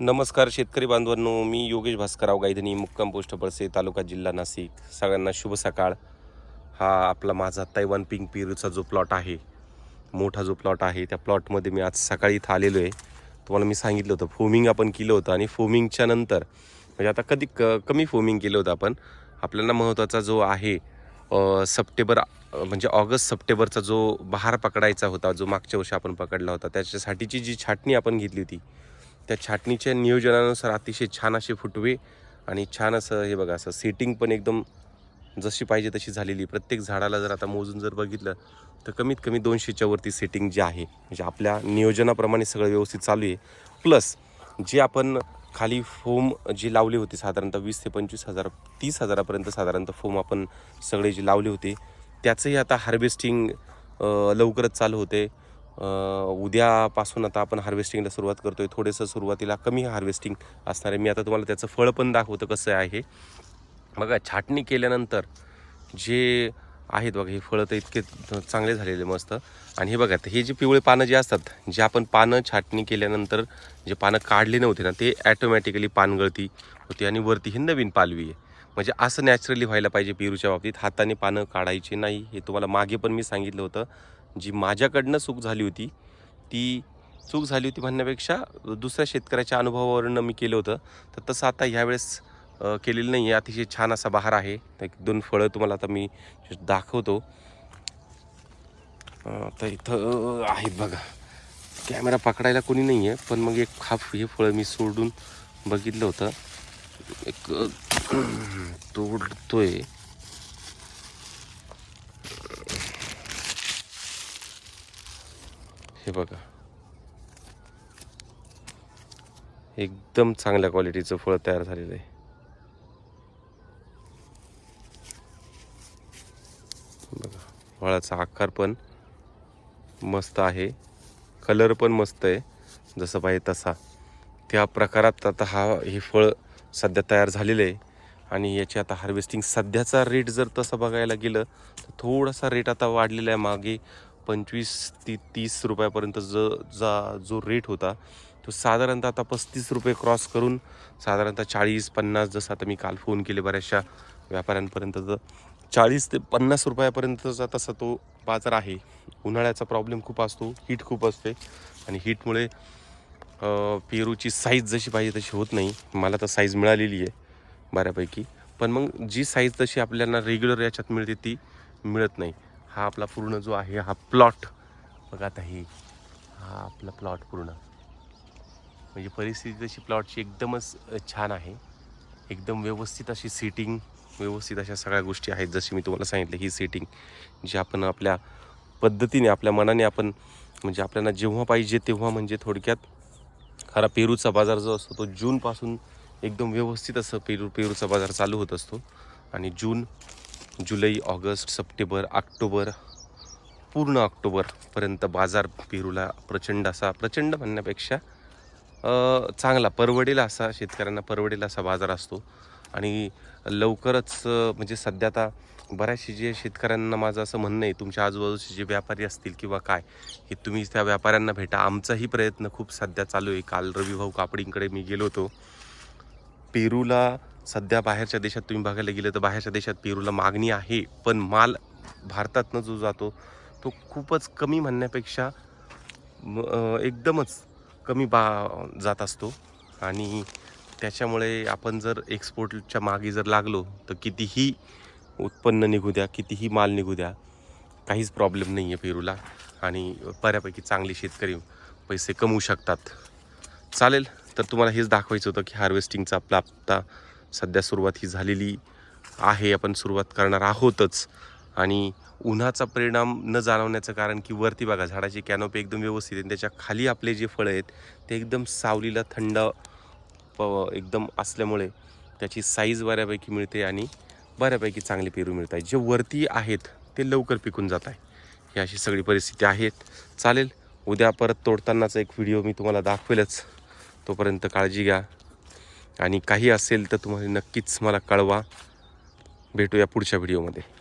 नमस्कार शेतकरी बांधवांनो मी योगेश भास्करराव गायधनी मुक्काम पोस्ट पळसे तालुका जिल्हा नाशिक. सगळ्यांना शुभ सकाळ. हा आपला माझा तैवान पिंक पेरूचा जो प्लॉट आहे मोठा जो प्लॉट आहे त्या प्लॉटमध्ये मी आज सकाळी इथं आलेलो आहे. तुम्हाला मी सांगितलं होतं फोमिंग आपण केलं होतं आणि फोमिंगच्या नंतर म्हणजे आता कधी क कमी फोमिंग केलं होतं आपण आपल्याला महत्त्वाचा जो आहे सप्टेंबर म्हणजे ऑगस्ट सप्टेंबरचा जो बहार पकडायचा होता जो मागच्या वर्षी आपण पकडला होता त्याच्यासाठीची जी छाटणी आपण घेतली होती त्या छाटणीच्या नियोजनानुसार अतिशय छान असे फुटवे आणि छान असं हे बघा असं सेटिंग पण एकदम जशी पाहिजे तशी झालेली. प्रत्येक झाडाला जर आता मोजून जर बघितलं तर कमीत कमी दोनशेच्या वरती सेटिंग जी आहे म्हणजे आपल्या नियोजनाप्रमाणे सगळं व्यवस्थित चालू आहे. प्लस जे आपण खाली फोम जी लावली होती साधारणतः वीस ते पंचवीस हजार तीस हजारापर्यंत साधारणतः फोम आपण सगळे जे लावले होते त्याचंही आता हार्वेस्टिंग लवकरच चालू होते. उद्यापासून आता आपण हार्वेस्टिंगला सुरुवात करतोय. थोडंसं सुरुवातीला कमी हार्वेस्टिंग असणार आहे. मी आता तुम्हाला त्याचं फळ पण दाखवतं कसं आहे. बघा छाटणी केल्यानंतर जे आहेत बघा हे फळं तर इतके चांगले झालेले मस्त. आणि हे बघा हे जे पिवळे पानं जे असतात जे आपण पानं छाटणी केल्यानंतर जे पानं काढले नव्हते ना ते ॲटोमॅटिकली पानगळती होती आणि वरती ही नवीन पालवी आहे. म्हणजे असं नॅचरली व्हायला पाहिजे पेरूच्या बाबतीत. हाताने पानं काढायची नाही हे तुम्हाला मागे पण मी सांगितलं होतं. जी माझ्याकडनं चूक झाली होती ती चूक झाली होती म्हणण्यापेक्षा दुसऱ्या शेतकऱ्याच्या अनुभवावरून मी केलं होतं. तर तसं आता ह्यावेळेस केलेलं नाही आहे अतिशय छान असा बहार आहे. एक दोन फळं तुम्हाला आता मी दाखवतो. तर इथं आहेत बघा. कॅमेरा पकडायला कोणी नाही आहे पण मग एक हा हे फळं मी सोडून बघितलं होतं. एक अ, तोडतोय. हे बघा. एकदम चांगल्या क्वालिटीचं फळ तयार झालेलं आहे. बघा फळाचा आकार पण मस्त आहे. कलर पण मस्त आहे जसं पाहिजे तसा. त्या प्रकारात आता हा हे फळ सध्या तयार झालेलं आहे. आणि याची आता हार्वेस्टिंग सध्याचा रेट जर तसं बघायला गेलं तर थोडासा रेट आता वाढलेला आहे. मागे पंचवीस ती तीस रुपयापर्यंत ज जा जो रेट होता तो साधारणतः आता पस्तीस रुपये क्रॉस करून साधारणतः चाळीस पन्नास जसं आता मी काल फोन केले बऱ्याचशा व्यापाऱ्यांपर्यंत तर चाळीस ते पन्नास रुपयापर्यंतचा तसा तो बाजार आहे. उन्हाळ्याचा प्रॉब्लेम खूप असतो हीट खूप असते आणि हीटमुळे पेरूची साईज जशी पाहिजे तशी होत नाही. मला तर साईज मिळालेली आहे बऱ्यापैकी. पण मग जी साईज तशी आपल्याला रेग्युलर याच्यात मिळते ती मिळत नाही. हा आपला पूर्ण जो आहे हा प्लॉट बघा आता ही. हा आपला प्लॉट पूर्ण. म्हणजे परिस्थिती तशी प्लॉटची एकदमच छान आहे. एकदम व्यवस्थित अशी सीटिंग व्यवस्थित अशा सगळ्या गोष्टी आहेत. जशी मी तुम्हाला सांगितलं ही सिटिंग जी आपण आपल्या पद्धतीने आपल्या मनाने आपण म्हणजे आपल्याला जेव्हा पाहिजे तेव्हा म्हणजे थोडक्यात खरा पेरूचा बाजार जो असतो तो जूनपासून एकदम व्यवस्थित असं पेरू पेरूचा बाजार चालू होत असतो. आणि जून जुलै ऑगस्ट सप्टेंबर ऑक्टोबर पूर्ण ऑक्टोबरपर्यंत बाजार पेरूला प्रचंड असा प्रचंड म्हणण्यापेक्षा चांगला परवडेल असा शेतकऱ्यांना परवडेल असा बाजार असतो. आणि लवकरच म्हणजे सध्या आता बऱ्याचशे जे शेतकऱ्यांना माझं असं म्हणणं आहे तुमच्या आजूबाजूचे जे व्यापारी असतील किंवा काय हे तुम्ही त्या व्यापाऱ्यांना भेटा. आमचाही प्रयत्न खूप सध्या चालू आहे. काल रविभाऊ कापडींकडे मी गेलो होतो. पेरूला सध्या बाहेरच्या देशात तुम्ही बघायला गेलं तर बाहेरच्या देशात पेरूला मागणी आहे पण माल भारतातनं जो जातो तो खूपच कमी म्हणण्यापेक्षा एकदमच कमी बा जात असतो. आणि त्याच्यामुळे आपण जर एक्सपोर्टच्या मागे जर लागलो तर कितीही उत्पन्न निघू द्या कितीही माल निघू द्या काहीच प्रॉब्लेम नाही आहे पेरूला. आणि बऱ्यापैकी चांगले शेतकरी पैसे कमवू शकतात. चालेल तर तुम्हाला हेच दाखवायचं होतं की हार्वेस्टिंगचा आपला आत्ता सध्या सुरुवात ही झालेली आहे. आपण सुरुवात करणार आहोतच. आणि उन्हाचा परिणाम न जाणवण्याचं कारण की वरती बघा झाडाची कॅनोपी एकदम व्यवस्थित आहे. आणि त्याच्याखाली आपले जे फळं आहेत ते एकदम सावलीला थंड प एकदम असल्यामुळे त्याची साईज बऱ्यापैकी मिळते आणि बऱ्यापैकी चांगले पेरू मिळत आहे जे वरती आहेत ते लवकर पिकून जात आहे. ही अशी सगळी परिस्थिती आहेत. चालेल उद्या परत तोडतानाचा एक व्हिडिओ मी तुम्हाला दाखवेलच. तोपर्यंत काळजी घ्या. आणि काही असेल तर तुम्हाला नक्कीच मला कळवा. भेटूया पुढच्या व्हिडिओमध्ये.